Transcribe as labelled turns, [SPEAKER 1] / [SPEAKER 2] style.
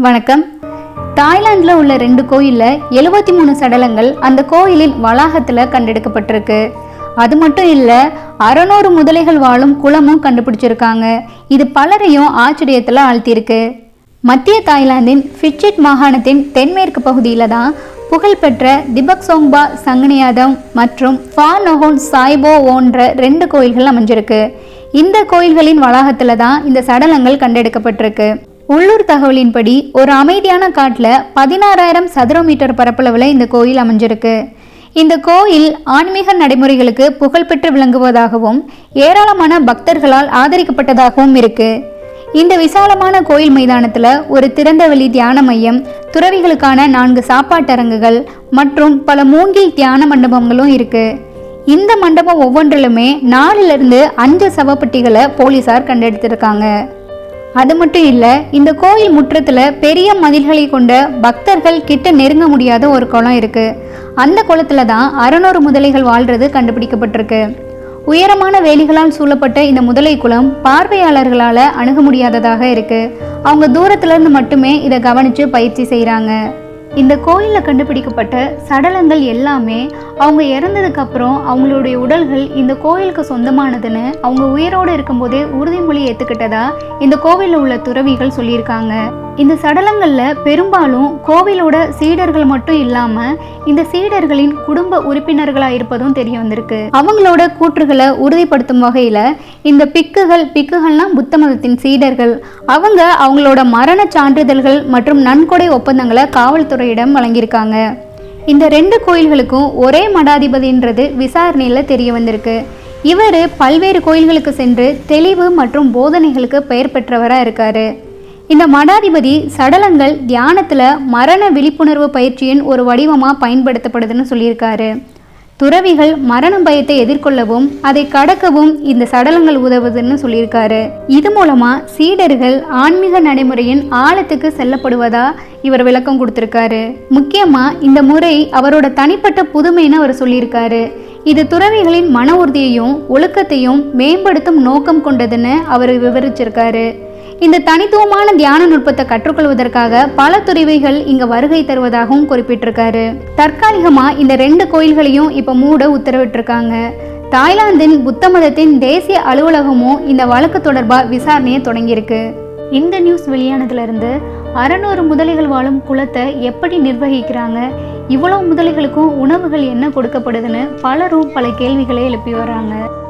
[SPEAKER 1] வணக்கம். தாய்லாந்தில் உள்ள ரெண்டு கோயிலில் எழுபத்தி மூணு சடலங்கள் அந்த கோயிலின் வளாகத்தில் கண்டெடுக்கப்பட்டிருக்கு. அது மட்டும் இல்லை அறநூறு முதலைகள் வாழும் குளமும் கண்டுபிடிச்சிருக்காங்க. இது பலரையும் ஆச்சரியத்தில் ஆழ்த்தியிருக்கு. மத்திய தாய்லாந்தின் ஃபிட்சிட் மாகாணத்தின் தென்மேற்கு பகுதியில் தான் புகழ்பெற்ற திபக் சோங்பா சங்கனியாதம் மற்றும் ஃபா நொஹோன் சாய்போ போன்ற ரெண்டு கோயில்கள் அமைஞ்சிருக்கு. இந்த கோயில்களின் வளாகத்தில் தான் இந்த சடலங்கள் கண்டெடுக்கப்பட்டிருக்கு. உள்ளூர் தகவலின்படி ஒரு அமைதியான காட்டில் பதினாறாயிரம் சதுர மீட்டர் பரப்பளவில் இந்த கோயில் அமைஞ்சிருக்கு. இந்த கோயில் ஆன்மீக நடைமுறைகளுக்கு புகழ்பெற்று விளங்குவதாகவும் ஏராளமான பக்தர்களால் ஆதரிக்கப்பட்டதாகவும் இருக்கு. இந்த விசாலமான கோயில் மைதானத்தில் ஒரு திறந்தவெளி தியான மையம் துறவிகளுக்கான நான்கு சாப்பாட்டரங்குகள் மற்றும் பல மூங்கில் தியான மண்டபங்களும் இருக்கு. இந்த மண்டபம் ஒவ்வொன்றிலுமே நாலுலேருந்து அஞ்சு சவப்பெட்டிகளை போலீசார் கண்டெடுத்திருக்காங்க. அது மட்டும் இல்லை இந்த கோயில் முற்றத்தில் பெரிய மதில்களை கொண்ட பக்தர்கள் கிட்ட நெருங்க முடியாத ஒரு குளம் இருக்குது அந்த குளத்தில் தான் அறநூறு முதலைகள் வாழ்றது கண்டுபிடிக்கப்பட்டிருக்கு. உயரமான வேலிகளால் சூழப்பட்ட இந்த முதலை குளம் பார்வையாளர்களால் அணுக முடியாததாக இருக்கு. அவங்க தூரத்துலேருந்து மட்டுமே இதை கவனிச்சு பயிற்சி செய்கிறாங்க இந்த கோயிலில் கண்டுபிடிக்கப்பட்ட சடலங்கள் எல்லாமே அவங்க இறந்ததுக்கப்புறம் அவங்களுடைய உடல்கள் இந்த கோயிலுக்கு சொந்தமானதுன்னு அவங்க உயிரோடு இருக்கும்போதே உறுதிமொழி ஏற்றுக்கிட்டதா இந்த கோவிலில் உள்ள துறவிகள் சொல்லியிருக்காங்க. இந்த சடலங்களில் பெரும்பாலும் கோவிலோட சீடர்கள் மட்டும் இல்லாமல் இந்த சீடர்களின் குடும்ப உறுப்பினர்களாக இருப்பதும் தெரிய வந்திருக்கு. அவங்களோட கூற்றுகளை உறுதிப்படுத்தும் வகையில் இந்த பிக்குகள் பிக்குகள்னால் புத்த மதத்தின் சீடர்கள். அவங்க அவங்களோட மரண சான்றிதழ்கள் மற்றும் நன்கொடை ஒப்பந்தங்களை காவல்துறையிடம் வழங்கியிருக்காங்க. இந்த ரெண்டு கோயில்களுக்கும் ஒரே மடாதிபதின்றது விசாரணையில் தெரிய வந்திருக்கு. இவர் பல்வேறு கோயில்களுக்கு சென்று தெளிவு மற்றும் போதனைகளுக்கு பெயர் பெற்றவராக இருக்காரு. இந்த மடாதிபதி சடலங்கள் தியானத்தில் மரண விழிப்புணர்வு பயிற்சியின் ஒரு வடிவமாக பயன்படுத்தப்படுதுன்னு சொல்லியிருக்காரு. துறவிகள் மரண பயத்தை எதிர்கொள்ளவும் அதை கடக்கவும் இந்த சடலங்கள் உதவுதுன்னு சொல்லியிருக்காரு. இது மூலமா சீடர்கள் ஆன்மீக நடைமுறையின் ஆழத்துக்கு செல்லப்படுவதா இவர் விளக்கம் கொடுத்திருக்காரு. முக்கியமா இந்த முறை அவரோட தனிப்பட்ட புதுமைன்னு அவர் சொல்லியிருக்காரு. இது துறவிகளின் மன உறுதியையும் ஒழுக்கத்தையும் மேம்படுத்தும் நோக்கம் கொண்டதுன்னு அவர் விவரிச்சிருக்காரு. இந்த தனித்துவமான தியான நுட்பத்தை கற்றுக்கொள்வதற்காக பல துறவிகள் இங்க வருகை தருவதாகவும் குறிப்பிட்டிருக்காரு. தற்காலிகமா இந்த ரெண்டு கோயில்களையும் இப்ப மூட உத்தரவிட்டிருக்காங்க. தாய்லாந்தின் புத்த மதத்தின் தேசிய அலுவலகமும் இந்த வழக்கு தொடர்பாக விசாரணையை தொடங்கியிருக்கு. இந்த நியூஸ் வெளியானதுலேருந்து அறநூறு முதலைகள் வாழும் குளத்தை எப்படி நிர்வகிக்கிறாங்க? இவ்வளவு முதலைகளுக்கும் உணவுகள் என்ன கொடுக்கப்படுதுன்னு பலரும் பல கேள்விகளை எழுப்பி வராங்க.